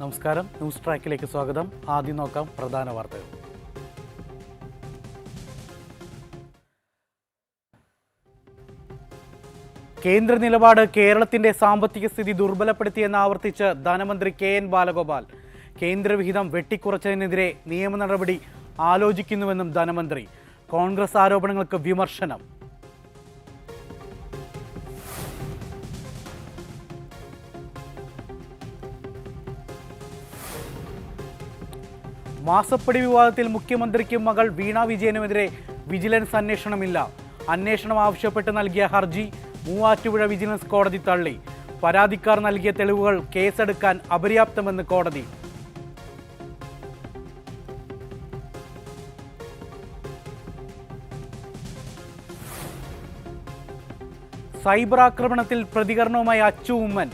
നമസ്കാരം. ന്യൂസ് ട്രാക്കിലേക്ക് സ്വാഗതം. ആദ്യം നോക്കാം പ്രധാന വാർത്തകൾ. കേന്ദ്ര നിലപാട് കേരളത്തിന്റെ സാമ്പത്തിക സ്ഥിതി ദുർബലപ്പെടുത്തിയെന്ന് ആവർത്തിച്ച് ധനമന്ത്രി കെ എൻ ബാലഗോപാൽ. കേന്ദ്രവിഹിതം വെട്ടിക്കുറച്ചതിനെതിരെ നിയമ നടപടി ആലോചിക്കുന്നുവെന്നും ധനമന്ത്രി. കോൺഗ്രസ് ആരോപണങ്ങൾക്ക് വിമർശനം. മാസപ്പടി വിവാദത്തിൽ മുഖ്യമന്ത്രിക്കും മകൾ വീണ വിജയനുമെതിരെ വിജിലൻസ് അന്വേഷണമില്ല. അന്വേഷണം ആവശ്യപ്പെട്ട് നൽകിയ ഹർജി മൂവാറ്റുപുഴ വിജിലൻസ് കോടതി തള്ളി. പരാതിക്കാർ നൽകിയ തെളിവുകൾ കേസെടുക്കാൻ അപര്യാപ്തമെന്ന് കോടതി. സൈബർ ആക്രമണത്തിൽ പ്രതികരണവുമായി അച്ചു ഉമ്മൻ.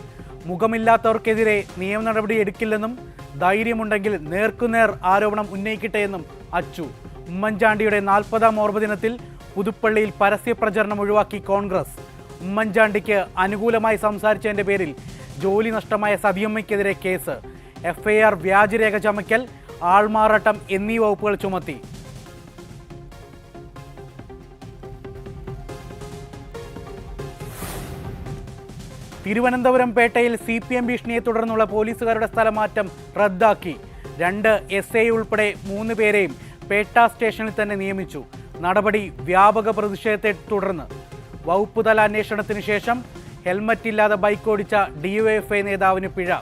മുഖമില്ലാത്തവർക്കെതിരെ നിയമ നടപടി എടുക്കില്ലെന്നും ധൈര്യമുണ്ടെങ്കിൽ നേർക്കുനേർ ആരോപണം ഉന്നയിക്കട്ടെ എന്നും അച്ചു. ഉമ്മൻചാണ്ടിയുടെ നാൽപ്പതാം ഓർമ്മദിനത്തിൽ പുതുപ്പള്ളിയിൽ പരസ്യ പ്രചരണം ഒഴിവാക്കി കോൺഗ്രസ്. ഉമ്മൻചാണ്ടിക്ക് അനുകൂലമായി സംസാരിച്ചതിന്റെ പേരിൽ ജോലി നഷ്ടമായ സതിയമ്മയ്ക്കെതിരെ കേസ്. എഫ്ഐആർ വ്യാജരേഖ ചമയ്ക്കൽ ആൾമാറാട്ടം എന്നീ വകുപ്പുകൾ ചുമത്തി. തിരുവനന്തപുരം പേട്ടയിൽ സി പി എം ഭീഷണിയെ തുടർന്നുള്ള പോലീസുകാരുടെ സ്ഥലമാറ്റം റദ്ദാക്കി. രണ്ട് എസ് ഐ ഉൾപ്പെടെ മൂന്ന് പേരെയും പേട്ട സ്റ്റേഷനിൽ തന്നെ നിയമിച്ചു. നടപടി വ്യാപക പ്രതിഷേധത്തെ തുടർന്ന്. വകുപ്പ് തല അന്വേഷണത്തിന് ശേഷം ഹെൽമറ്റ് ഇല്ലാതെ ബൈക്ക് ഓടിച്ച ഡിവൈഎഫ്ഐ നേതാവിന് പിഴ.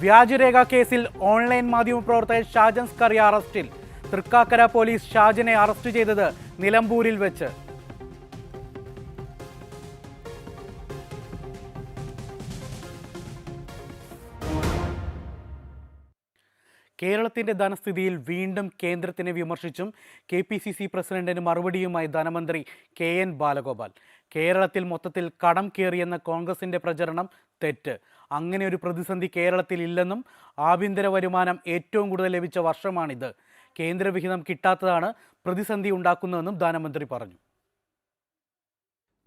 വ്യാജരേഖ കേസിൽ ഓൺലൈൻ മാധ്യമപ്രവർത്തകൻ ഷാജൻ സ്കറി അറസ്റ്റിൽ. തൃക്കാക്കര പോലീസ് ഷാജനെ അറസ്റ്റ് ചെയ്തത് നിലമ്പൂരിൽ വെച്ച്. കേരളത്തിന്റെ ധനസ്ഥിതിയിൽ വീണ്ടും കേന്ദ്രത്തിനെ വിമർശിച്ചും കെ പി സി സി പ്രസിഡന്റിന് മറുപടിയുമായി ധനമന്ത്രി കെ എൻ ബാലഗോപാൽ. കേരളത്തിൽ മൊത്തത്തിൽ കടം കയറിയെന്ന കോൺഗ്രസിന്റെ പ്രചരണം തെറ്റ്. അങ്ങനെ ഒരു പ്രതിസന്ധി കേരളത്തിൽ ഇല്ലെന്നും ആഭ്യന്തര വരുമാനം ഏറ്റവും കൂടുതൽ ലഭിച്ച വർഷമാണിത്. കേന്ദ്രവിഹിതം കിട്ടാത്തതാണ് പ്രതിസന്ധി ഉണ്ടാക്കുന്നതെന്നും ധനമന്ത്രി പറഞ്ഞു.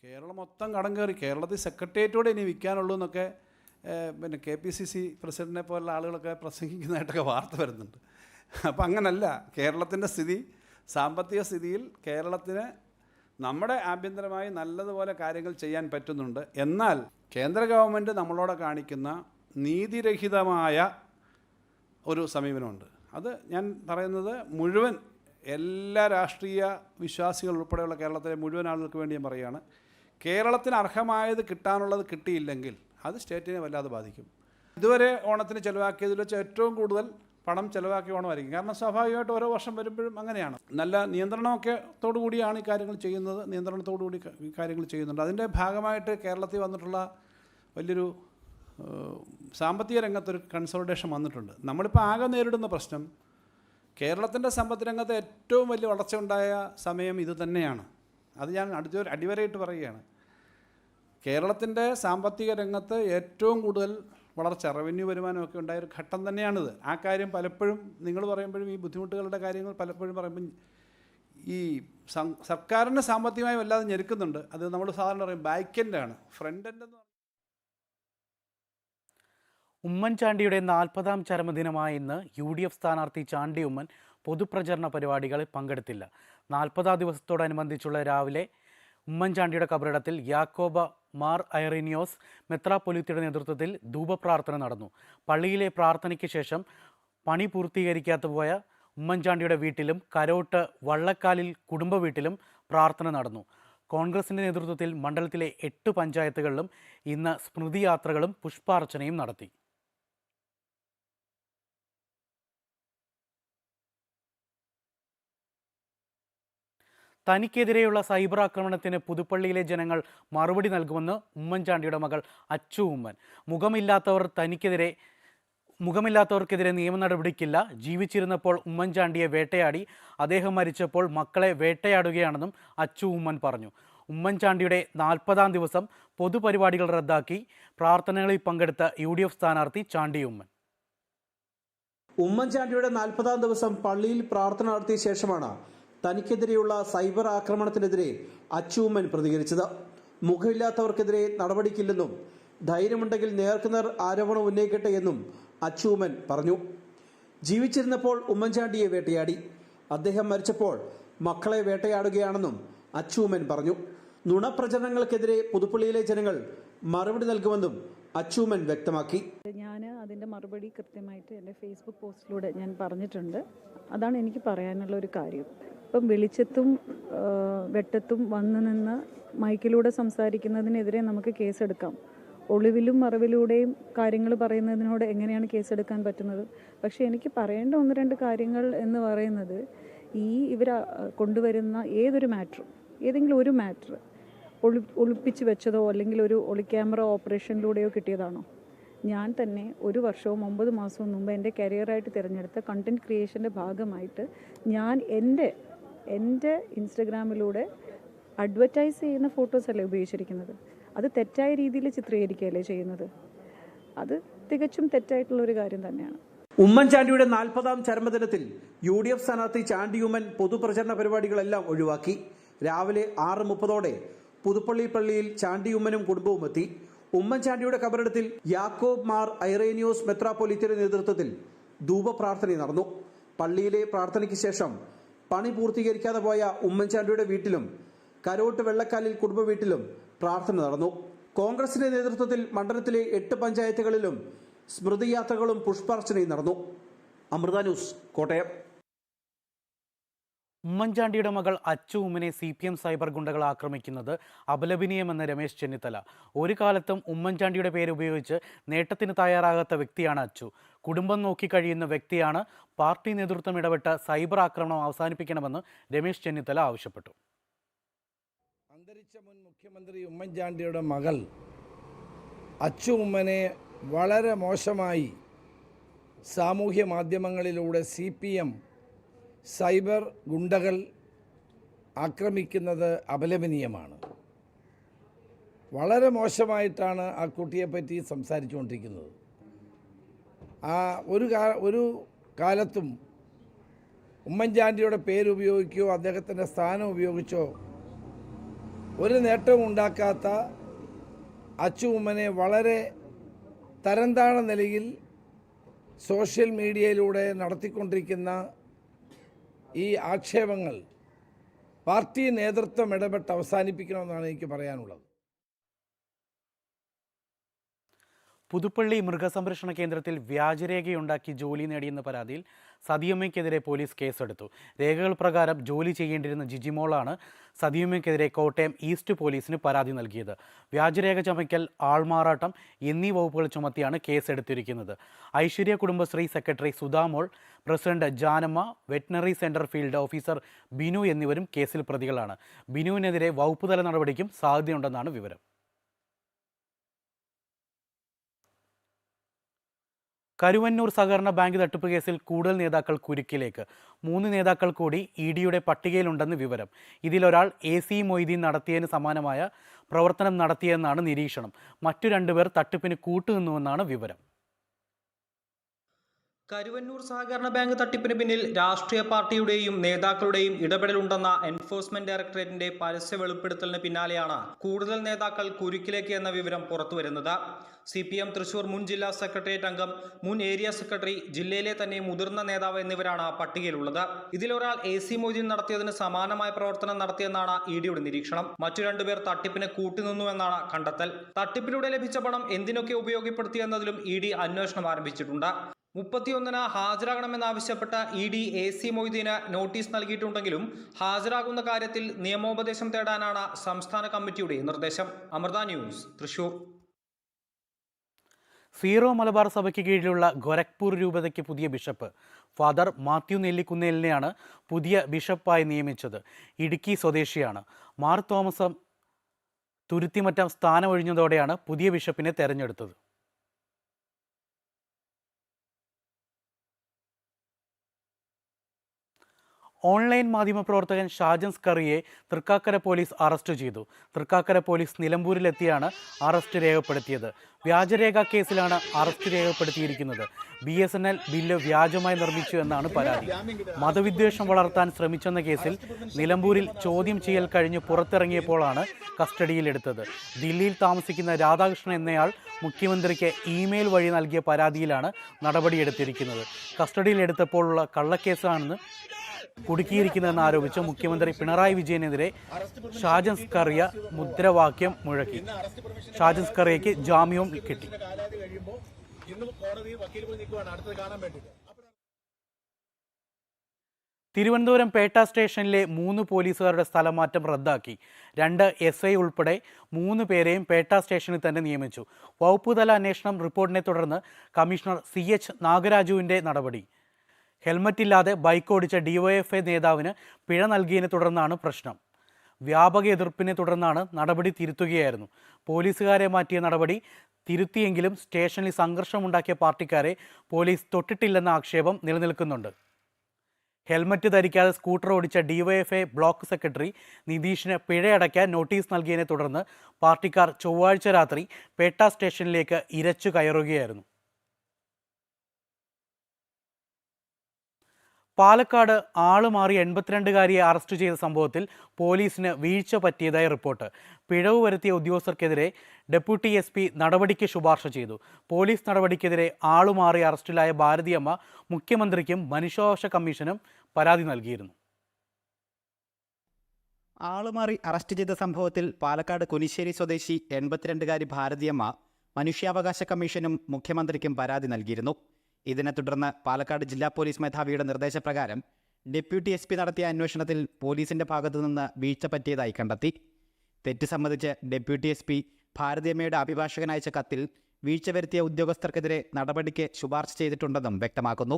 കേരളം മൊത്തം കടം കയറി. കേരളത്തിൽ സെക്രട്ടേറിയറ്റോടെ ഇനി വിൽക്കാനുള്ളൂ എന്നൊക്കെ പിന്നെ കെ പി സി സി പ്രസിഡന്റിനെ പോലുള്ള ആളുകളൊക്കെ പ്രസംഗിക്കുന്നതായിട്ടൊക്കെ വാർത്ത വരുന്നുണ്ട്. അപ്പം അങ്ങനല്ല. കേരളത്തിന്റെ സ്ഥിതി സാമ്പത്തിക സ്ഥിതിയിൽ കേരളത്തിന് നമ്മുടെ ആഭ്യന്തരമായി നല്ലതുപോലെ കാര്യങ്ങൾ ചെയ്യാൻ പറ്റുന്നുണ്ട്. എന്നാൽ കേന്ദ്ര ഗവൺമെന്റ് നമ്മളോട് കാണിക്കുന്ന നീതിരഹിതമായ ഒരു സമീപനമുണ്ട്. അത് ഞാൻ പറയുന്നത് മുഴുവൻ എല്ലാ രാഷ്ട്രീയ വിശ്വാസികൾ ഉൾപ്പെടെയുള്ള കേരളത്തിലെ മുഴുവൻ ആളുകൾക്ക് വേണ്ടി ഞാൻ പറയുകയാണ്. കേരളത്തിന് അർഹമായത് കിട്ടാനുള്ളത് കിട്ടിയില്ലെങ്കിൽ അത് സ്റ്റേറ്റിനെ വല്ലാതെ ബാധിക്കും. ഇതുവരെ ഓണത്തിന് ചിലവാക്കിയതിൽ വെച്ച് ഏറ്റവും കൂടുതൽ പണം ചിലവാക്കി ഓണമായിരിക്കും. കാരണം സ്വാഭാവികമായിട്ട് ഓരോ വർഷം വരുമ്പോഴും അങ്ങനെയാണ്. നല്ല നിയന്ത്രണമൊക്കെ കൂടിയാണ് ഈ കാര്യങ്ങൾ ചെയ്യുന്നത്. നിയന്ത്രണത്തോടു കൂടി ഈ കാര്യങ്ങൾ ചെയ്യുന്നുണ്ട്. അതിന്റെ ഭാഗമായിട്ട് കേരളത്തിൽ വന്നിട്ടുള്ള വലിയൊരു സാമ്പത്തിക രംഗത്തൊരു കൺസോൾട്ടേഷൻ വന്നിട്ടുണ്ട്. നമ്മളിപ്പോൾ ആകെ നേരിടുന്ന പ്രശ്നം കേരളത്തിന്റെ സമ്പത്ത് രംഗത്ത് ഏറ്റവും വലിയ വളർച്ച ഉണ്ടായ സമയം ഇത് തന്നെയാണ്. അത് ഞാൻ അടുത്ത അടിവരയിട്ട് പറയുകയാണ്. കേരളത്തിന്റെ സാമ്പത്തിക രംഗത്ത് ഏറ്റവും കൂടുതൽ വളർച്ച റവന്യൂ വരുമാനമൊക്കെ ഉണ്ടായ ഒരു ഘട്ടം തന്നെയാണിത്. ആ കാര്യം പലപ്പോഴും നിങ്ങൾ പറയുമ്പോഴും ഈ ബുദ്ധിമുട്ടുകളുടെ കാര്യങ്ങൾ പലപ്പോഴും പറയുമ്പം ഈ സർക്കാരിന് സാമ്പത്തികമായി വല്ലാതെ ഞെരുക്കുന്നുണ്ട്. അത് നമ്മൾ സാധാരണ പറയും ബാക്ക് എൻഡാണ് ഫ്രണ്ട് എൻഡ് എന്ന് ഉമ്മൻചാണ്ടിയുടെ നാൽപ്പതാം ചരമദിനമായ ഇന്ന് യു ഡി എഫ് സ്ഥാനാർത്ഥി ചാണ്ടി ഉമ്മൻ പൊതുപ്രചരണ പരിപാടികളിൽ പങ്കെടുത്തില്ല. നാൽപ്പതാം ദിവസത്തോടനുബന്ധിച്ചുള്ള രാവിലെ ഉമ്മൻചാണ്ടിയുടെ കബറിടത്തിൽ യാക്കോബ മാർ ഐറിനിയോസ് മെത്രാപൊലിത്തിയുടെ നേതൃത്വത്തിൽ ധൂപപ്രാർത്ഥന നടന്നു. പള്ളിയിലെ പ്രാർത്ഥനയ്ക്ക് ശേഷം പണി പൂർത്തീകരിക്കാത്ത പോയ ഉമ്മൻചാണ്ടിയുടെ വീട്ടിലും കരോട്ട് വള്ളക്കാലിൽ കുടുംബ വീട്ടിലും പ്രാർത്ഥന നടന്നു. കോൺഗ്രസിന്റെ നേതൃത്വത്തിൽ മണ്ഡലത്തിലെ എട്ട് പഞ്ചായത്തുകളിലും ഇന്ന് സ്മൃതിയാത്രകളും പുഷ്പാർച്ചനയും നടത്തി. തനിക്കെതിരെയുള്ള സൈബർ ആക്രമണത്തിന് പുതുപ്പള്ളിയിലെ ജനങ്ങൾ മറുപടി നൽകുമെന്ന് ഉമ്മൻചാണ്ടിയുടെ മകൾ അച്ചു ഉമ്മൻ. മുഖമില്ലാത്തവർ തനിക്കെതിരെ മുഖമില്ലാത്തവർക്കെതിരെ നിയമ നടപടിക്കില്ല. ജീവിച്ചിരുന്നപ്പോൾ ഉമ്മൻചാണ്ടിയെ വേട്ടയാടി അദ്ദേഹം മരിച്ചപ്പോൾ മക്കളെ വേട്ടയാടുകയാണെന്നും അച്ചു ഉമ്മൻ പറഞ്ഞു. ഉമ്മൻചാണ്ടിയുടെ നാൽപ്പതാം ദിവസം പൊതുപരിപാടികൾ റദ്ദാക്കി. പ്രാർത്ഥനകളിൽ പങ്കെടുത്ത യു ഡി എഫ് സ്ഥാനാർത്ഥി ചാണ്ടി ഉമ്മൻ. ഉമ്മൻചാണ്ടിയുടെ നാൽപ്പതാം ദിവസം പള്ളിയിൽ പ്രാർത്ഥന നടത്തിയ ശേഷമാണ് തനിക്കെതിരെയുള്ള സൈബർ ആക്രമണത്തിനെതിരെ അച്ചൂമ്മൻ പ്രതികരിച്ചത്. മുഖമില്ലാത്തവർക്കെതിരെ നടപടിക്കില്ലെന്നും ധൈര്യമുണ്ടെങ്കിൽ നേർക്കുനേർ ആരോപണം ഉന്നയിക്കട്ടെ എന്നും അച്ചൂമ്മൻ പറഞ്ഞു. ജീവിച്ചിരുന്നപ്പോൾ ഉമ്മൻചാണ്ടിയെ വേട്ടയാടി. അദ്ദേഹം മരിച്ചപ്പോൾ മക്കളെ വേട്ടയാടുകയാണെന്നും അച്ചൂമ്മൻ പറഞ്ഞു. നുണപ്രചരണങ്ങൾക്കെതിരെ പുതുപ്പള്ളിയിലെ ജനങ്ങൾ മറുപടി നൽകുമെന്നും അച്ചുമ്മൻ വ്യക്തമാക്കി. ഞാൻ അതിന്റെ മറുപടി കൃത്യമായിട്ട് എന്റെ ഫേസ്ബുക്ക് പോസ്റ്റിലൂടെ ഞാൻ പറഞ്ഞിട്ടുണ്ട്. അതാണ് എനിക്ക് പറയാനുള്ള ഒരു കാര്യം. ഇപ്പം വെളിച്ചത്തും വെട്ടത്തും വന്നു നിന്ന് മൈക്കിലൂടെ സംസാരിക്കുന്നതിനെതിരെ നമുക്ക് കേസെടുക്കാം. ഒളിവിലും മറവിലൂടെയും കാര്യങ്ങൾ പറയുന്നതിനോട് എങ്ങനെയാണ് കേസെടുക്കാൻ പറ്റുന്നത്? പക്ഷേ എനിക്ക് പറയേണ്ട ഒന്ന് രണ്ട് കാര്യങ്ങൾ എന്ന് പറയുന്നത് ഈ ഇവർ കൊണ്ടുവരുന്ന ഏതൊരു മാറ്ററും ഏതെങ്കിലും ഒരു മാറ്റർ ഒളി ഒളിപ്പിച്ച് വെച്ചതോ അല്ലെങ്കിൽ ഒരു ഒളിക്യാമറ ഓപ്പറേഷനിലൂടെയോ കിട്ടിയതാണോ? ഞാൻ തന്നെ ഒരു വർഷവും ഒമ്പത് മാസവും മുമ്പ് എന്റെ കരിയറായിട്ട് തിരഞ്ഞെടുത്ത കണ്ടന്റ് ക്രിയേഷന്റെ ഭാഗമായിട്ട് ഞാൻ എന്റെ എന്റെ ഇൻസ്റ്റഗ്രാമിലൂടെ അഡ്വർടൈസ് ചെയ്യുന്ന ഫോട്ടോസ് അല്ലേ ഉപയോഗിച്ചിരിക്കുന്നത്? അത് തെറ്റായ രീതിയിൽ ചിത്രീകരിക്കുകയല്ലേ ചെയ്യുന്നത്? അത് തികച്ചും തെറ്റായിട്ടുള്ള ഒരു കാര്യം തന്നെയാണ്. ഉമ്മൻചാണ്ടിയുടെ നാൽപ്പതാം ചരമദിനത്തിൽ യു ഡി എഫ് സ്ഥാനാർത്ഥി ചാണ്ടിയുമ്മൻ പൊതുപ്രചരണ പരിപാടികളെല്ലാം ഒഴിവാക്കി. രാവിലെ ആറ് മുപ്പതോടെ പുതുപ്പള്ളി പള്ളിയിൽ ചാണ്ടിയുമ്മനും കുടുംബവും എത്തി. ഉമ്മൻചാണ്ടിയുടെ കബറിടത്തിൽ യാക്കോബ് മാർ ഐറേനിയോസ് മെത്രാപ്പൊലിത്തയുടെ നേതൃത്വത്തിൽ ധൂപപ്രാർത്ഥന നടന്നു. പള്ളിയിലെ പ്രാർത്ഥനയ്ക്ക് ശേഷം പണി പൂർത്തീകരിക്കാതെ പോയ ഉമ്മൻചാണ്ടിയുടെ വീട്ടിലും കരോട്ട് വെള്ളക്കാലിൽ കുടുംബ വീട്ടിലും പ്രാർത്ഥന നടന്നു. കോൺഗ്രസിന്റെ നേതൃത്വത്തിൽ മണ്ഡലത്തിലെ എട്ട് പഞ്ചായത്തുകളിലും സ്മൃതിയാത്രകളും പുഷ്പാർച്ചനയും നടന്നു. അമൃത ന്യൂസ് കോട്ടയം. ഉമ്മൻചാണ്ടിയുടെ മകൾ അച്ചു ഉമ്മനെ സി പി എം സൈബർ ഗുണ്ടകൾ ആക്രമിക്കുന്നത് അപലപനീയമെന്ന് രമേശ് ചെന്നിത്തല. ഒരു കാലത്തും ഉമ്മൻചാണ്ടിയുടെ പേര് ഉപയോഗിച്ച് നേട്ടത്തിന് തയ്യാറാകാത്ത വ്യക്തിയാണ് അച്ചു. കുടുംബം നോക്കി കഴിയുന്ന വ്യക്തിയാണ് പാർട്ടി നേതൃത്വം ഇടപെട്ട സൈബർ ആക്രമണം അവസാനിപ്പിക്കണമെന്ന് രമേശ് ചെന്നിത്തല ആവശ്യപ്പെട്ടു. അന്തരിച്ച മുൻ മുഖ്യമന്ത്രി ഉമ്മൻചാണ്ടിയുടെ മകൾ അച്ചു ഉമ്മനെ വളരെ മോശമായി സാമൂഹ്യ മാധ്യമങ്ങളിലൂടെ സി പി എം സൈബർ ഗുണ്ടകൾ ആക്രമിക്കുന്നത് അപലപനീയമാണ്. വളരെ മോശമായിട്ടാണ് ആ കുട്ടിയെപ്പറ്റി സംസാരിച്ചുകൊണ്ടിരിക്കുന്നത്. ആ ഒരു കാ ഒരു കാലത്തും ഉമ്മൻചാണ്ടിയുടെ പേരുപയോഗിക്കുകയോ അദ്ദേഹത്തിന്റെ സ്ഥാനം ഉപയോഗിച്ചോ ഒരു നേട്ടവും ഉണ്ടാക്കാത്ത അച്ചു ഉമ്മനെ വളരെ തരംതാണ നിലയിൽ സോഷ്യൽ മീഡിയയിലൂടെ നടത്തിക്കൊണ്ടിരിക്കുന്ന ഈ ആക്ഷേപങ്ങൾ പാർട്ടി നേതൃത്വം ഇടപെട്ട് അവസാനിപ്പിക്കണമെന്നാണ് എനിക്ക് പറയാനുള്ളത്. പുതുപ്പള്ളി മൃഗസംരക്ഷണ കേന്ദ്രത്തിൽ വ്യാജരേഖയുണ്ടാക്കി ജോലി നേടിയെന്ന പരാതിയിൽ സതിയമ്മയ്ക്കെതിരെ പോലീസ് കേസെടുത്തു. രേഖകൾ പ്രകാരം ജോലി ചെയ്യേണ്ടിരുന്ന ജിജിമോളാണ് സതിയമ്മയ്ക്കെതിരെ കോട്ടയം ഈസ്റ്റ് പോലീസിന് പരാതി നൽകിയത്. വ്യാജരേഖ ചമയ്ക്കൽ ആൾമാറാട്ടം എന്നീ വകുപ്പുകൾ ചുമത്തിയാണ് കേസെടുത്തിരിക്കുന്നത്. Aishwarya Kudumbashree secretary Sudhamol president Janamma veterinary centre field officer Binu എന്നിവരും കേസിൽ പ്രതികളാണ്. ബിനുവിനെതിരെ വകുപ്പുതല നടപടിക്കും സാധ്യതയുണ്ടെന്നാണ് വിവരം. കരുവന്നൂർ സഹകരണ ബാങ്ക് തട്ടിപ്പ് കേസിൽ കൂടുതൽ നേതാക്കൾ കുരുക്കിലേക്ക്. മൂന്ന് നേതാക്കൾ കൂടി ഇ ഡിയുടെ പട്ടികയിലുണ്ടെന്ന് വിവരം. ഇതിലൊരാൾ എ സി മൊയ്തീൻ നടത്തിയതിന് സമാനമായ പ്രവർത്തനം നടത്തിയെന്നാണ് നിരീക്ഷണം. മറ്റു രണ്ടുപേർ തട്ടിപ്പിന് കൂട്ടുനിന്നുവെന്നാണ് വിവരം. കരുവന്നൂർ സഹകരണ ബാങ്ക് തട്ടിപ്പിന് പിന്നിൽ രാഷ്ട്രീയ പാർട്ടിയുടെയും നേതാക്കളുടെയും ഇടപെടലുണ്ടെന്ന എൻഫോഴ്സ്മെന്റ് ഡയറക്ടറേറ്റിന്റെ പരസ്യ വെളിപ്പെടുത്തലിന് പിന്നാലെയാണ് കൂടുതൽ നേതാക്കൾ കുരുക്കിലേക്ക് എന്ന വിവരം പുറത്തുവരുന്നത്. സി പി എം തൃശൂർ മുൻ ജില്ലാ സെക്രട്ടേറിയറ്റ് അംഗം മുൻ ഏരിയ സെക്രട്ടറി ജില്ലയിലെ തന്നെ മുതിർന്ന നേതാവ് എന്നിവരാണ് പട്ടികയിലുള്ളത്. ഇതിലൊരാൾ എ സി മൊയ്തീൻ നടത്തിയതിന് സമാനമായ പ്രവർത്തനം നടത്തിയെന്നാണ് ഇ ഡിയുടെ നിരീക്ഷണം. മറ്റു രണ്ടുപേർ തട്ടിപ്പിന് കൂട്ടുനിന്നുവെന്നാണ് കണ്ടെത്തൽ. തട്ടിപ്പിലൂടെ ലഭിച്ച പണം എന്തിനൊക്കെ ഉപയോഗപ്പെടുത്തിയെന്നതിലും ഇ ഡി അന്വേഷണം ആരംഭിച്ചിട്ടുണ്ട്. മുപ്പത്തിയൊന്നിന് ഹാജരാകണമെന്നാവശ്യപ്പെട്ട ഇ ഡി എ സി മൊയ്തീന് നോട്ടീസ് നൽകിയിട്ടുണ്ടെങ്കിലും ഹാജരാകുന്ന കാര്യത്തിൽ നിയമോപദേശം തേടാനാണ് സംസ്ഥാന കമ്മിറ്റിയുടെ നിർദ്ദേശം. അമൃത ന്യൂസ് തൃശൂർ. സീറോ മലബാർ സഭയ്ക്ക് കീഴിലുള്ള ഗോരഖ്പൂർ രൂപതയ്ക്ക് പുതിയ ബിഷപ്പ്. ഫാദർ മാത്യു നെല്ലിക്കുന്നേലിനെയാണ് പുതിയ ബിഷപ്പായി നിയമിച്ചത്. ഇടുക്കി സ്വദേശിയാണ്. മാർ തോമസം തുരുത്തിമറ്റം സ്ഥാനമൊഴിഞ്ഞതോടെയാണ് പുതിയ ബിഷപ്പിനെ തെരഞ്ഞെടുത്തത്. ഓൺലൈൻ മാധ്യമപ്രവർത്തകൻ ഷാജൻ സ്കറിയെ തൃക്കാക്കര പോലീസ് അറസ്റ്റ് ചെയ്തു. തൃക്കാക്കര പോലീസ് നിലമ്പൂരിലെത്തിയാണ് അറസ്റ്റ് രേഖപ്പെടുത്തിയത്. വ്യാജരേഖ കേസിലാണ് അറസ്റ്റ് രേഖപ്പെടുത്തിയിരിക്കുന്നത്. B S N L bill വ്യാജമായി നിർമ്മിച്ചു എന്നാണ് പരാതി. മതവിദ്വേഷം വളർത്താൻ ശ്രമിച്ചെന്ന കേസിൽ നിലമ്പൂരിൽ ചോദ്യം ചെയ്യൽ കഴിഞ്ഞ് പുറത്തിറങ്ങിയപ്പോഴാണ് കസ്റ്റഡിയിലെടുത്തത്. ദില്ലിയിൽ താമസിക്കുന്ന രാധാകൃഷ്ണൻ എന്നയാൾ മുഖ്യമന്ത്രിക്ക് ഇമെയിൽ വഴി നൽകിയ പരാതിയിലാണ് നടപടിയെടുത്തിരിക്കുന്നത്. കസ്റ്റഡിയിലെടുത്തപ്പോഴുള്ള കള്ളക്കേസാണെന്ന് കുടുക്കിയിരിക്കുന്നതെന്ന് ആരോപിച്ച് മുഖ്യമന്ത്രി പിണറായി വിജയനെതിരെ ഷാജൻ സ്കറിയ മുദ്രാവാക്യം മുഴക്കി. ഷാജൻ സ്കറിയയ്ക്ക് ജാമ്യവും കിട്ടി. തിരുവനന്തപുരം പേട്ട സ്റ്റേഷനിലെ മൂന്ന് പോലീസുകാരുടെ സ്ഥലമാറ്റം റദ്ദാക്കി. രണ്ട് എസ് ഐ ഉൾപ്പെടെ മൂന്ന് പേരെയും പേട്ട സ്റ്റേഷനിൽ തന്നെ നിയമിച്ചു. വകുപ്പുതല അന്വേഷണം റിപ്പോർട്ടിനെ തുടർന്ന് കമ്മീഷണർ സി എച്ച് നാഗരാജുവിന്റെ നടപടി. ഹെൽമറ്റ് ഇല്ലാതെ ബൈക്ക് ഓടിച്ച ഡിവൈഎഫ്ഐ നേതാവിന് പിഴ നൽകിയതിനെ തുടർന്നാണ് പ്രശ്നം. വ്യാപക എതിർപ്പിനെ തുടർന്നാണ് നടപടി തിരുത്തുകയായിരുന്നു. പോലീസുകാരെ മാറ്റിയ നടപടി തിരുത്തിയെങ്കിലും സ്റ്റേഷനിൽ സംഘർഷമുണ്ടാക്കിയ പാർട്ടിക്കാരെ പോലീസ് തൊട്ടിട്ടില്ലെന്ന ആക്ഷേപം നിലനിൽക്കുന്നുണ്ട്. ഹെൽമറ്റ് ധരിക്കാതെ സ്കൂട്ടർ ഓടിച്ച ഡിവൈഎഫ്ഐ ബ്ലോക്ക് സെക്രട്ടറി നിതീഷിന് പിഴയടയ്ക്കാൻ നോട്ടീസ് നൽകിയതിനെ തുടർന്ന് പാർട്ടിക്കാർ ചൊവ്വാഴ്ച രാത്രി പേട്ട സ്റ്റേഷനിലേക്ക് ഇരച്ചു കയറുകയായിരുന്നു. പാലക്കാട് ആളുമാറി എൺപത്തിരണ്ടുകാരിയെ അറസ്റ്റ് ചെയ്ത സംഭവത്തിൽ പോലീസിന് വീഴ്ച പറ്റിയതായി റിപ്പോർട്ട്. പിഴവ് വരുത്തിയ ഉദ്യോഗസ്ഥർക്കെതിരെ ഡെപ്യൂട്ടി എസ് പി നടപടിക്ക് ശുപാർശ ചെയ്തു. പോലീസ് നടപടിക്കെതിരെ ആളുമാറി അറസ്റ്റിലായ ഭാരതിയമ്മ മുഖ്യമന്ത്രിക്കും മനുഷ്യാവകാശ കമ്മീഷനും പരാതി നൽകിയിരുന്നു. ആളുമാറി അറസ്റ്റ് ചെയ്ത സംഭവത്തിൽ പാലക്കാട് കുനിശ്ശേരി സ്വദേശി എൺപത്തിരണ്ടുകാരി ഭാരതിയമ്മ മനുഷ്യാവകാശ കമ്മീഷനും മുഖ്യമന്ത്രിക്കും പരാതി നൽകിയിരുന്നു. ഇതിനെ തുടർന്ന് പാലക്കാട് ജില്ലാ പോലീസ് മേധാവിയുടെ നിർദ്ദേശപ്രകാരം ഡെപ്യൂട്ടി എസ് പി നടത്തിയ അന്വേഷണത്തിൽ പോലീസിന്റെ ഭാഗത്തുനിന്ന് വീഴ്ച പറ്റിയതായി കണ്ടെത്തി. തെറ്റ് സംബന്ധിച്ച് ഡെപ്യൂട്ടി എസ് പി ഭാരതിയമ്മയുടെ അഭിഭാഷകൻ അയച്ച കത്തിൽ വീഴ്ച വരുത്തിയ ഉദ്യോഗസ്ഥർക്കെതിരെ നടപടിക്ക് ശുപാർശ ചെയ്തിട്ടുണ്ടെന്നും വ്യക്തമാക്കുന്നു.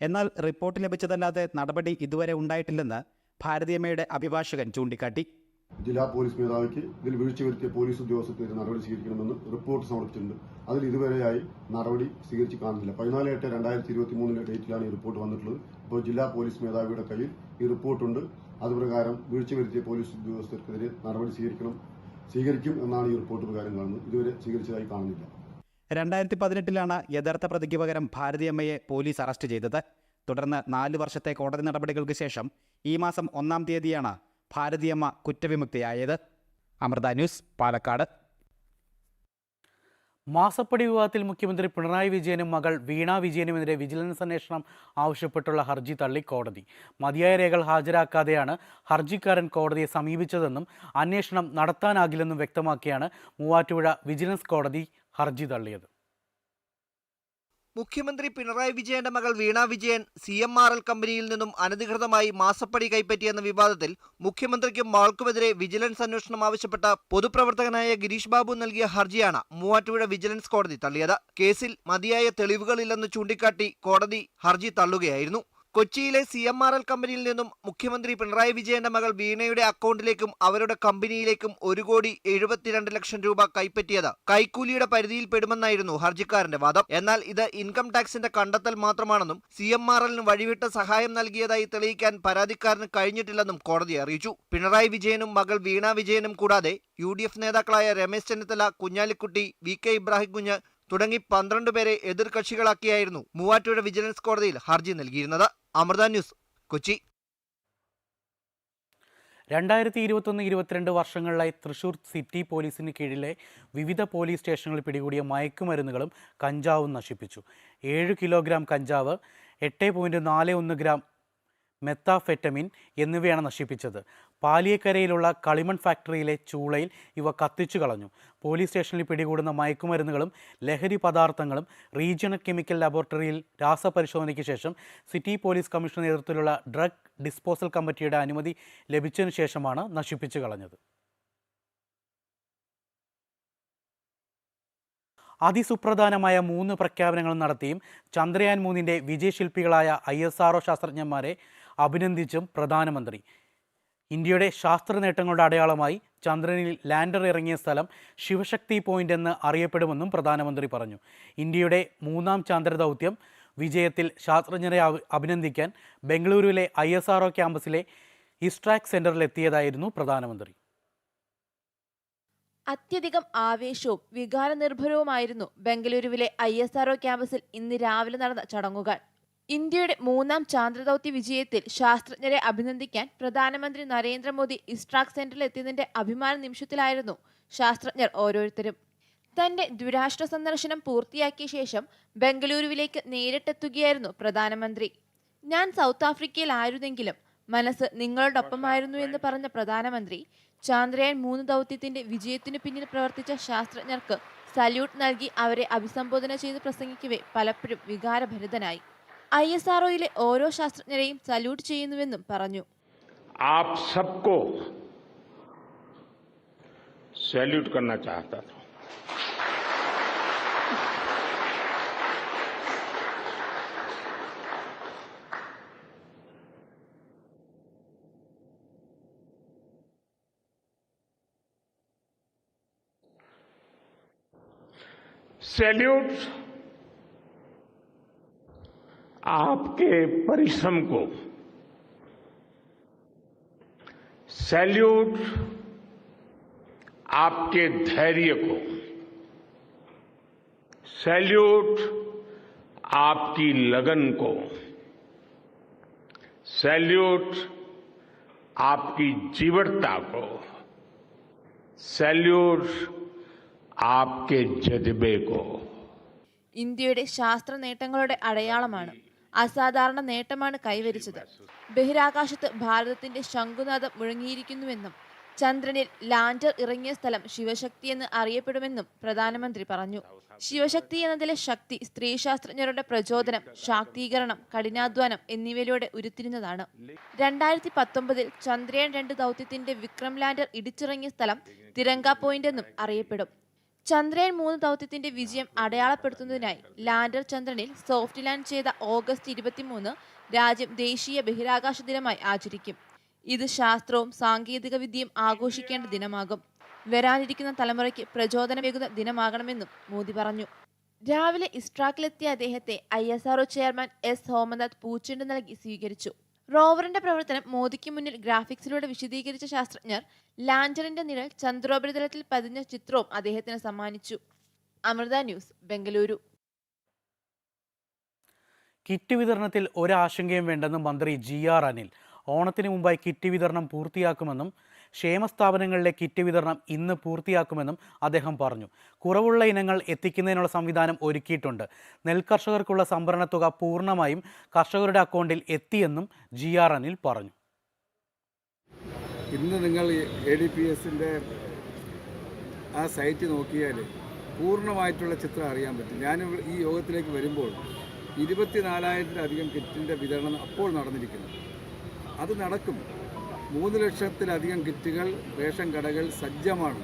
എന്നാൽ റിപ്പോർട്ട് ലഭിച്ചതല്ലാതെ നടപടി ഇതുവരെ ഉണ്ടായിട്ടില്ലെന്ന് ഭാരതിയമ്മയുടെ അഭിഭാഷകൻ ചൂണ്ടിക്കാട്ടി. ജില്ലാ പോലീസ് മേധാവിക്ക് ഇതിൽ വീഴ്ച വരുത്തിയ പോലീസ് ഉദ്യോഗസ്ഥർക്കെതിരെ നടപടി സ്വീകരിക്കണമെന്ന് റിപ്പോർട്ട് സമർപ്പിച്ചിട്ടുണ്ട്. അതിൽ ഇതുവരെയായി നടപടി സ്വീകരിച്ച് കാണുന്നില്ല. പതിനാല് എട്ട് രണ്ടായിരത്തി ഇരുപത്തി മൂന്നിലെ ഡേറ്റിലാണ് ഈ റിപ്പോർട്ട് വന്നിട്ടുള്ളത്. ഇപ്പോൾ ജില്ലാ പോലീസ് മേധാവിയുടെ കയ്യിൽ ഈ റിപ്പോർട്ടുണ്ട്. അതുപ്രകാരം വീഴ്ച വരുത്തിയ പോലീസ് ഉദ്യോഗസ്ഥർക്കെതിരെ നടപടി സ്വീകരിക്കണം സ്വീകരിക്കും എന്നാണ് ഈ റിപ്പോർട്ട് പ്രകാരം കാണുന്നത്. ഇതുവരെ സ്വീകരിച്ചതായി കാണുന്നില്ല. രണ്ടായിരത്തി പതിനെട്ടിലാണ് യഥാർത്ഥ പ്രതിക്ക് പകരം ഭാരതിയമ്മയെ പോലീസ് അറസ്റ്റ് ചെയ്തത്. തുടർന്ന് നാല് വർഷത്തെ കോടതി നടപടികൾക്ക് ശേഷം ഈ മാസം ഒന്നാം തീയതിയാണ് ഭാരതിയമ്മ കുറ്റവിമുക്തിയായത്. അമൃത ന്യൂസ് പാലക്കാട്. മാസപ്പടി വിവാദത്തിൽ മുഖ്യമന്ത്രി പിണറായി വിജയനും മകൾ വീണ വിജയനുമെതിരെ വിജിലൻസ് അന്വേഷണം ആവശ്യപ്പെട്ടുള്ള ഹർജി തള്ളി കോടതി. മതിയായ രേഖകൾ ഹാജരാക്കാതെയാണ് ഹർജിക്കാരൻ കോടതിയെ സമീപിച്ചതെന്നും അന്വേഷണം നടത്താനാകില്ലെന്നും വ്യക്തമാക്കിയാണ് മൂവാറ്റുപുഴ വിജിലൻസ് കോടതി ഹർജി തള്ളിയത്. മുഖ്യമന്ത്രി പിണറായി വിജയന്റെ മകൾ Veena Vijayan C M R L കമ്പനിയിൽ നിന്നും അനധികൃതമായി മാസപ്പടി കൈപ്പറ്റിയെന്ന വിവാദത്തിൽ മുഖ്യമന്ത്രിക്കും മകൾക്കുമെതിരെ വിജിലൻസ് അന്വേഷണം ആവശ്യപ്പെട്ട പൊതുപ്രവർത്തകനായ ഗിരീഷ് ബാബു നൽകിയ ഹർജിയാണ് മൂവാറ്റുപുഴ വിജിലൻസ് കോടതി തള്ളിയത്. കേസിൽ മതിയായ തെളിവുകളില്ലെന്ന് ചൂണ്ടിക്കാട്ടി കോടതി ഹർജി തള്ളുകയായിരുന്നു. കൊച്ചിയിലെ സി എം ആർ എൽ കമ്പനിയിൽ നിന്നും മുഖ്യമന്ത്രി പിണറായി വിജയന്റെ മകൾ വീണയുടെ അക്കൗണ്ടിലേക്കും അവരുടെ കമ്പനിയിലേക്കും ഒരു കോടി എഴുപത്തിരണ്ട് ലക്ഷം രൂപ കൈപ്പറ്റിയത് കൈക്കൂലിയുടെ പരിധിയിൽ പെടുമെന്നായിരുന്നു ഹർജിക്കാരന്റെ വാദം. എന്നാൽ ഇത് ഇൻകം ടാക്സിന്റെ കണ്ടെത്തൽ മാത്രമാണെന്നും സി എം ആർ എല്ലിന് വഴിവിട്ട സഹായം നൽകിയതായി തെളിയിക്കാൻ പരാതിക്കാരന് കഴിഞ്ഞിട്ടില്ലെന്നും കോടതി അറിയിച്ചു. പിണറായി വിജയനും മകൾ വീണ വിജയനും കൂടാതെ യു നേതാക്കളായ രമേശ് ചെന്നിത്തല കുഞ്ഞാലിക്കുട്ടി വി കെ ഇബ്രാഹിം കുഞ്ഞ് തുടങ്ങി പന്ത്രണ്ട് പേരെ എതിർകക്ഷികളാക്കിയായിരുന്നു മൂവാറ്റുപുഴ വിജിലൻസ് കോടതിയിൽ ഹർജി നൽകിയിരുന്നത്. അമൃത ന്യൂസ് കൊച്ചി. രണ്ടായിരത്തി ഇരുപത്തൊന്ന് ഇരുപത്തിരണ്ട് വർഷങ്ങളിലായി തൃശൂർ സിറ്റി പോലീസിന് കീഴിലെ വിവിധ പോലീസ് സ്റ്റേഷനുകളിൽ പിടികൂടിയ മയക്കുമരുന്നുകളും കഞ്ചാവും നശിപ്പിച്ചു. ഏഴ് കിലോഗ്രാം കഞ്ചാവ് എട്ട് പോയിന്റ് നാല് ഒന്ന് ഗ്രാം മെത്താഫെറ്റമിൻ എന്നിവയാണ് നശിപ്പിച്ചത്. പാലിയക്കരയിലുള്ള കളിമൺ ഫാക്ടറിയിലെ ചൂളയിൽ ഇവ കത്തിച്ചു കളഞ്ഞു. പോലീസ് സ്റ്റേഷനിൽ പിടികൂടുന്ന മയക്കുമരുന്നുകളും ലഹരി പദാർത്ഥങ്ങളും റീജിയണൽ കെമിക്കൽ ലബോറട്ടറിയിൽ രാസപരിശോധനയ്ക്ക് ശേഷം സിറ്റി പോലീസ് കമ്മീഷണർ നേതൃത്വത്തിലുള്ള ഡ്രഗ് ഡിസ്പോസൽ കമ്മിറ്റിയുടെ അനുമതി ലഭിച്ചതിനു ശേഷമാണ് നശിപ്പിച്ചു കളഞ്ഞത്. അതിസുപ്രധാനമായ മൂന്ന് പ്രഖ്യാപനങ്ങൾ നടത്തിയും ചന്ദ്രയാൻ മൂന്നിന്റെ വിജയശില്പികളായ ഐ എസ് ആർ ശാസ്ത്രജ്ഞന്മാരെ അഭിനന്ദിച്ചും പ്രധാനമന്ത്രി. ഇന്ത്യയുടെ ശാസ്ത്ര നേട്ടങ്ങളുടെ അടയാളമായി ചന്ദ്രനിൽ ലാൻഡർ ഇറങ്ങിയ സ്ഥലം ശിവശക്തി പോയിന്റ് എന്ന് അറിയപ്പെടുമെന്നും പ്രധാനമന്ത്രി പറഞ്ഞു. ഇന്ത്യയുടെ മൂന്നാം ചാന്ദ്ര ദൗത്യം വിജയത്തിൽ ശാസ്ത്രജ്ഞരെ അഭിനന്ദിക്കാൻ ബംഗളൂരുവിലെ ഐ എസ് ആർ ക്യാമ്പസിലെ ഇസ്ട്രാക് സെന്ററിലെത്തിയതായിരുന്നു പ്രധാനമന്ത്രി. അത്യധികം ആവേശവും വികാരനിർഭരവുമായിരുന്നു ബംഗളൂരുവിലെ ഐ എസ് ആർഒ ക്യാമ്പസിൽ ഇന്ന് രാവിലെ നടന്ന ചടങ്ങുകൾ. ഇന്ത്യയുടെ മൂന്നാം ചാന്ദ്രദൗത്യ വിജയത്തിൽ ശാസ്ത്രജ്ഞരെ അഭിനന്ദിക്കാൻ പ്രധാനമന്ത്രി നരേന്ദ്രമോദി ഇസ്ട്രാക് സെന്ററിൽ എത്തിയതിന്റെ അഭിമാന നിമിഷത്തിലായിരുന്നു ശാസ്ത്രജ്ഞർ ഓരോരുത്തരും. തന്റെ ദ്വിരാഷ്ട്ര സന്ദർശനം പൂർത്തിയാക്കിയ ശേഷം ബംഗളൂരുവിലേക്ക് നേരിട്ടെത്തുകയായിരുന്നു പ്രധാനമന്ത്രി. ഞാൻ സൗത്ത് ആഫ്രിക്കയിൽ ആയിരുന്നെങ്കിലും മനസ്സ് നിങ്ങളോടൊപ്പമായിരുന്നു എന്ന് പറഞ്ഞ പ്രധാനമന്ത്രി ചാന്ദ്രയാൻ മൂന്ന് ദൗത്യത്തിന്റെ വിജയത്തിനു പിന്നിൽ പ്രവർത്തിച്ച ശാസ്ത്രജ്ഞർക്ക് സല്യൂട്ട് നൽകി അവരെ അഭിസംബോധന ചെയ്ത് പ്രസംഗിക്കവേ പലപ്പോഴും വികാരഭരിതനായി. ഐ എസ് ആർഒയിലെ ഓരോ ശാസ്ത്രജ്ഞരെയും സല്യൂട്ട് ചെയ്യുന്നുവെന്നും പറഞ്ഞു आप सबको सैल्यूट करना चाहता था सैल्यूट आपके परिश्रम को सैल्यूट आपके धैर्य को सैल्यूट आपकी लगन को सैल्यूट आपकी जीवटता को सैल्यूट आपके जज्बे को ഇന്ത്യയുടെ ശാസ്ത്ര നേട്ടങ്ങളുടെ അടയാളമാണ് അസാധാരണ നേട്ടമാണ് കൈവരിച്ചത്. ബഹിരാകാശത്ത് ഭാരതത്തിന്റെ ശംഖുനാഥം മുഴങ്ങിയിരിക്കുന്നുവെന്നും ചന്ദ്രനിൽ ലാൻഡർ ഇറങ്ങിയ സ്ഥലം ശിവശക്തി എന്ന് അറിയപ്പെടുമെന്നും പ്രധാനമന്ത്രി പറഞ്ഞു. ശിവശക്തി എന്നതിലെ ശക്തി സ്ത്രീ ശാസ്ത്രജ്ഞരുടെ പ്രചോദനം ശാക്തീകരണം കഠിനാധ്വാനം എന്നിവയിലൂടെ ഉരുത്തിരിഞ്ഞതാണ്. രണ്ടായിരത്തി പത്തൊമ്പതിൽ ചന്ദ്രയാൻ രണ്ട് ദൗത്യത്തിന്റെ വിക്രം ലാൻഡർ ഇടിച്ചിറങ്ങിയ സ്ഥലം തിരങ്ക പോയിന്റ് എന്നും അറിയപ്പെടും. ചന്ദ്രയാൻ മൂന്ന് ദൗത്യത്തിന്റെ വിജയം അടയാളപ്പെടുത്തുന്നതിനായി ലാൻഡർ ചന്ദ്രനിൽ സോഫ്റ്റ് ലാൻഡ് ചെയ്ത ഓഗസ്റ്റ് ഇരുപത്തിമൂന്ന് രാജ്യം ദേശീയ ബഹിരാകാശ ദിനമായി ആചരിക്കും. ഇത് ശാസ്ത്രവും സാങ്കേതിക വിദ്യയും ആഘോഷിക്കേണ്ട ദിനമാകും. വരാനിരിക്കുന്ന തലമുറയ്ക്ക് പ്രചോദനമേകുന്ന ദിനമാകണമെന്നും മോദി പറഞ്ഞു. രാവിലെ ഇസ്ട്രാക്കിലെത്തിയ അദ്ദേഹത്തെ I S chairman S Somanath പൂച്ചെണ്ട് നൽകി സ്വീകരിച്ചു. റോവറിന്റെ പ്രവർത്തനം മോദിക്ക് മുന്നിൽ ഗ്രാഫിക്സിലൂടെ വിശദീകരിച്ച ശാസ്ത്രജ്ഞർ ലാൻഡറിന്റെ നിഴൽ ചന്ദ്രോപരിതലത്തിൽ പതിഞ്ഞ ചിത്രവും അദ്ദേഹത്തിന് സമ്മാനിച്ചു. അമൃത ന്യൂസ് ബംഗളൂരു. കിറ്റ് വിതരണത്തിൽ ഒരാശങ്കയും വേണ്ടെന്നും മന്ത്രി ജി ആർ അനിൽ. ഓണത്തിന് മുമ്പായി കിറ്റ് വിതരണം പൂർത്തിയാക്കുമെന്നും ക്ഷേമ സ്ഥാപനങ്ങളിലെ കിറ്റ് വിതരണം ഇന്ന് പൂർത്തിയാക്കുമെന്നും അദ്ദേഹം പറഞ്ഞു. കുറവുള്ള ഇനങ്ങൾ എത്തിക്കുന്നതിനുള്ള സംവിധാനം ഒരുക്കിയിട്ടുണ്ട്. നെൽകർഷകർക്കുള്ള സംഭരണ തുക പൂർണമായും കർഷകരുടെ അക്കൗണ്ടിൽ എത്തിയെന്നും ജി ആർ അനിൽ പറഞ്ഞു. ഇന്ന് നിങ്ങൾ എ ഡി പി എസിന്റെ ആ സൈറ്റ് നോക്കിയാൽ പൂർണമായിട്ടുള്ള ചിത്രം അറിയാൻ പറ്റും. ഞാൻ ഈ യോഗത്തിലേക്ക് വരുമ്പോൾ ഇരുപത്തിനാലായിരത്തിലധികം കിറ്റിന്റെ വിതരണം അപ്പോൾ നടന്നിരിക്കുന്നു. അത് നടക്കും. മൂന്ന് ലക്ഷത്തിലധികം കിറ്റുകൾ റേഷൻ കടകൾ സജ്ജമാണ്.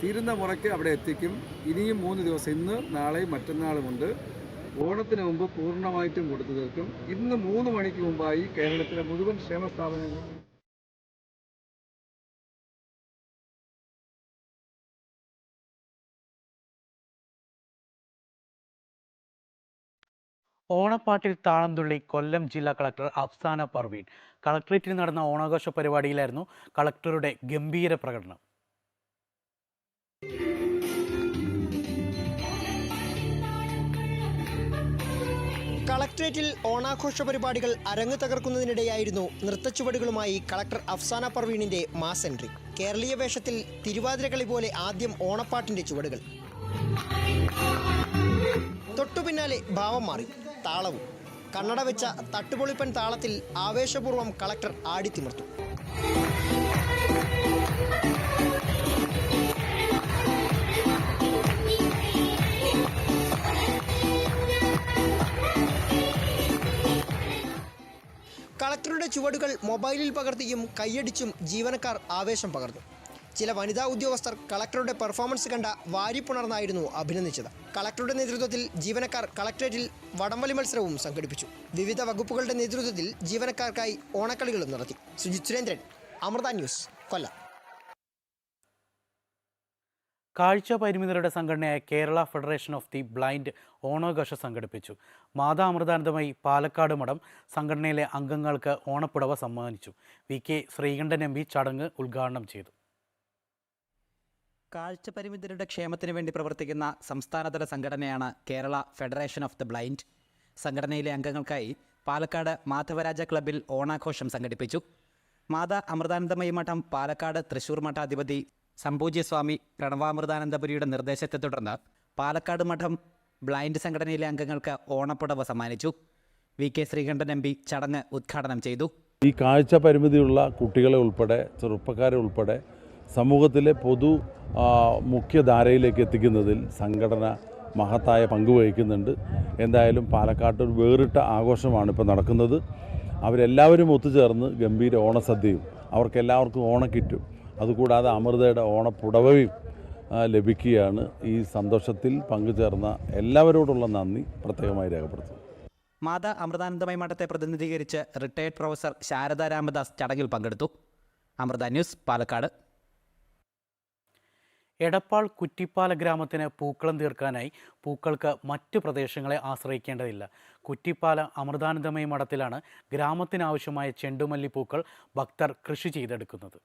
തീരുന്ന മുറയ്ക്ക് അവിടെ എത്തിക്കും. ഇനിയും മൂന്ന് ദിവസം ഇന്ന് നാളെയും മറ്റന്നാളുമുണ്ട് ഓണത്തിന് മുമ്പ് പൂർണമായിട്ടും കൊടുത്തു തീർക്കും. ഇന്ന് മൂന്ന് മണിക്ക് മുമ്പായി കേരളത്തിലെ മുഴുവൻ ക്ഷേമ സ്ഥാപനങ്ങളും ഓണപ്പാട്ടിൽ താളം തുള്ളി കൊല്ലം ജില്ലാ കളക്ടർ അഫ്സാന പർവീൻ കളക്ടറേറ്റിൽ നടന്ന ഓണാഘോഷ പരിപാടിയിലായിരുന്നു കളക്ടറുടെ ഗംഭീര പ്രകടനം. കളക്ട്രേറ്റിൽ ഓണാഘോഷ പരിപാടികൾ അരങ്ങ് തകർക്കുന്നതിനിടെയായിരുന്നു നൃത്തച്ചുവടുകളുമായി കളക്ടർ അഫ്സാന പർവീണിന്റെ മാസ് എൻട്രി. കേരളീയ വേഷത്തിൽ തിരുവാതിരകളി പോലെ ആദ്യം ഓണപ്പാട്ടിന്റെ ചുവടുകൾ. തൊട്ടുപിന്നാലെ ഭാവം മാറി. താളവും. കണ്ണട വെച്ച തട്ടുപൊളിപ്പൻ താളത്തിൽ ആവേശപൂർവം കളക്ടർ ആടിത്തിമിർത്തു കളക്ടറുടെ ചുവടുകൾ മൊബൈലിൽ പകർത്തിയും കൈയടിച്ചും ജീവനക്കാർ ആവേശം പകർന്നു. ചില വനിതാ ഉദ്യോഗസ്ഥർ കളക്ടറുടെ പെർഫോമൻസ് കണ്ട വാരിപ്പുണർന്നായിരുന്നു അഭിനന്ദിച്ചത്. കളക്ടറുടെ നേതൃത്വത്തിൽ ജീവനക്കാർ കളക്ടറേറ്റിൽ വടംവലി മത്സരവും സംഘടിപ്പിച്ചു. വിവിധ വകുപ്പുകളുടെ നേതൃത്വത്തിൽ ജീവനക്കാർക്കായി ഓണക്കളികളും നടത്തി. സുജിത് സുരേന്ദ്രൻ അമൃത ന്യൂസ് കൊല്ലം. കാഴ്ച പരിമിതരുടെ സംഘടനയായ Kerala federation of the blind ഓണാഘോഷം സംഘടിപ്പിച്ചു. മാതാ അമൃതാനന്ദമായി പാലക്കാട് മഠം സംഘടനയിലെ അംഗങ്ങൾക്ക് ഓണപ്പുടവ സമ്മാനിച്ചു. V K Sreekandan M P ചടങ്ങ് ഉദ്ഘാടനം ചെയ്തു. കാഴ്ച പരിമിതരുടെ ക്ഷേമത്തിന് വേണ്ടി പ്രവർത്തിക്കുന്ന സംസ്ഥാനതല സംഘടനയാണ് Kerala federation of the blind. സംഘടനയിലെ അംഗങ്ങൾക്കായി പാലക്കാട് മാധവരാജ ക്ലബിൽ ഓണാഘോഷം സംഘടിപ്പിച്ചു. മാതാ അമൃതാനന്ദമയി മഠം പാലക്കാട് തൃശൂർ മഠാധിപതി സമ്പൂജ്യസ്വാമി പ്രണവാമൃതാനന്ദപുരിയുടെ നിർദ്ദേശത്തെ തുടർന്ന് പാലക്കാട് മഠം ബ്ലൈൻഡ് സംഘടനയിലെ അംഗങ്ങൾക്ക് ഓണപ്പുടവ സമ്മാനിച്ചു. V K Sreekandan M P ചടങ്ങ് ഉദ്ഘാടനം ചെയ്തു. ഈ കാഴ്ച പരിമിതിയുള്ള കുട്ടികളെ ഉൾപ്പെടെ ചെറുപ്പക്കാരെ ഉൾപ്പെടെ സമൂഹത്തിലെ പൊതു മുഖ്യധാരയിലേക്ക് എത്തിക്കുന്നതിൽ സംഘടന മഹത്തായ പങ്കുവഹിക്കുന്നുണ്ട് എന്തായാലും പാലക്കാട്ട് ഒരു വേറിട്ട ആഘോഷമാണ് ഇപ്പോൾ നടക്കുന്നത്. അവരെല്ലാവരും ഒത്തുചേർന്ന് ഗംഭീര ഓണസദ്യയും അവർക്കെല്ലാവർക്കും ഓണക്കിറ്റും അതുകൂടാതെ അമൃതയുടെ ഓണപ്പുടവയും ലഭിക്കുകയാണ്. ഈ സന്തോഷത്തിൽ പങ്കുചേർന്ന എല്ലാവരോടുള്ള നന്ദി പ്രത്യേകമായി രേഖപ്പെടുത്തുന്നു. മാതാ അമൃതാനന്ദമയി മഠത്തെ പ്രതിനിധീകരിച്ച് റിട്ടയർഡ് പ്രൊഫസർ ശാരദ രാമദാസ് ചടങ്ങിൽ പങ്കെടുത്തു. അമൃത ന്യൂസ് പാലക്കാട്. എടപ്പാൾ കുറ്റിപ്പാല ഗ്രാമത്തിന് പൂക്കളം തീർക്കാനായി പൂക്കൾക്ക് മറ്റു പ്രദേശങ്ങളെ ആശ്രയിക്കേണ്ടതില്ല. കുറ്റിപ്പാല അമൃതാനന്ദമയ മഠത്തിലാണ് ഗ്രാമത്തിനാവശ്യമായ ചെണ്ടുമല്ലി പൂക്കൾ ഭക്തർ കൃഷി ചെയ്തെടുക്കുന്നത്.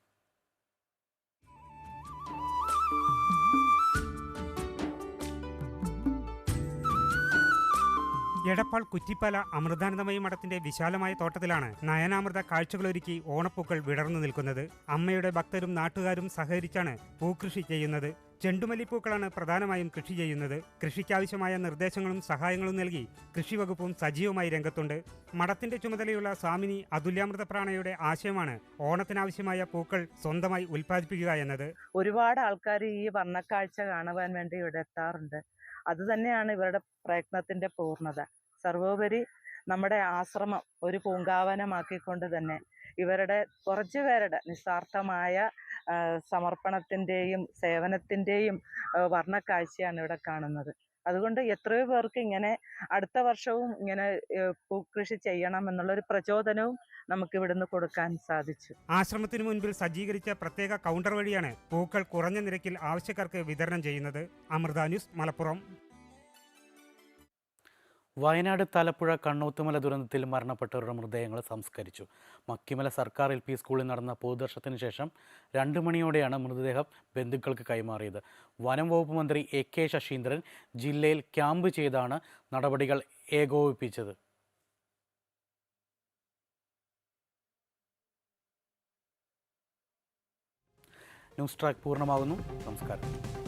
എടപ്പാൾ കുറ്റിപ്പാല അമൃതാനന്ദമയി മഠത്തിന്റെ വിശാലമായ തോട്ടത്തിലാണ് നയനാമൃത കാഴ്ചകളൊരുക്കി ഓണപ്പൂക്കൾ വിടർന്നു നിൽക്കുന്നത്. അമ്മയുടെ ഭക്തരും നാട്ടുകാരും സഹകരിച്ചാണ് പൂക്കൃഷി ചെയ്യുന്നത്. ചെണ്ടുമല്ലിപ്പൂക്കളാണ് പ്രധാനമായും കൃഷി ചെയ്യുന്നത്. കൃഷിക്കാവശ്യമായ നിർദ്ദേശങ്ങളും സഹായങ്ങളും നൽകി കൃഷിവകുപ്പും സജീവമായി രംഗത്തുണ്ട്. മഠത്തിന്റെ ചുമതലയുള്ള സ്വാമിനി അതുല്യാമൃത പ്രാണയുടെ ആശയമാണ് ഓണത്തിനാവശ്യമായ പൂക്കൾ സ്വന്തമായി ഉൽപ്പാദിപ്പിക്കുക എന്നത്. ഒരുപാട് ആൾക്കാർ ഈ വർണക്കാഴ്ച കാണുവാൻ വേണ്ടി ഇവിടെ എത്താറുണ്ട്. അത് തന്നെയാണ് ഇവരുടെ പ്രയത്നത്തിന്റെ പൂർണത. സർവോപരി നമ്മുടെ ആശ്രമം ഒരു പൂങ്കാവനമാക്കിക്കൊണ്ട് തന്നെ ഇവരുടെ കുറച്ചു പേരുടെ നിസ്വാർത്ഥമായ സമർപ്പണത്തിന്റെയും സേവനത്തിന്റെയും വർണക്കാഴ്ചയാണ് ഇവിടെ കാണുന്നത്. അതുകൊണ്ട് എത്രയോ പേർക്ക് ഇങ്ങനെ അടുത്ത വർഷവും ഇങ്ങനെ പൂക്കൃഷി ചെയ്യണം എന്നുള്ളൊരു പ്രചോദനവും നമുക്ക് ഇവിടുന്ന് കൊടുക്കാൻ സാധിച്ചു. ആശ്രമത്തിന് മുൻപിൽ സജ്ജീകരിച്ച പ്രത്യേക കൗണ്ടർ വഴിയാണ് പൂക്കൾ കുറഞ്ഞ നിരക്കിൽ ആവശ്യക്കാർക്ക് വിതരണം ചെയ്യുന്നത്. അമൃത ന്യൂസ് മലപ്പുറം. വയനാട് തലപ്പുഴ കണ്ണൂത്തുമല ദുരന്തത്തിൽ മരണപ്പെട്ടവരുടെ മൃതദേഹങ്ങൾ സംസ്കരിച്ചു. മക്കിമല സർക്കാർ എൽ പി സ്കൂളിൽ നടന്ന പൊതുദർശനത്തിന് ശേഷം രണ്ട് മണിയോടെയാണ് മൃതദേഹം ബന്ധുക്കൾക്ക് കൈമാറിയത്. വനം വകുപ്പ് മന്ത്രി എ കെ ശശീന്ദ്രൻ ജില്ലയിൽ ക്യാമ്പ് ചെയ്താണ് നടപടികൾ ഏകോപിപ്പിച്ചത്. ന്യൂസ് ട്രാക്ക് പൂർണമാകുന്നു. നമസ്കാരം.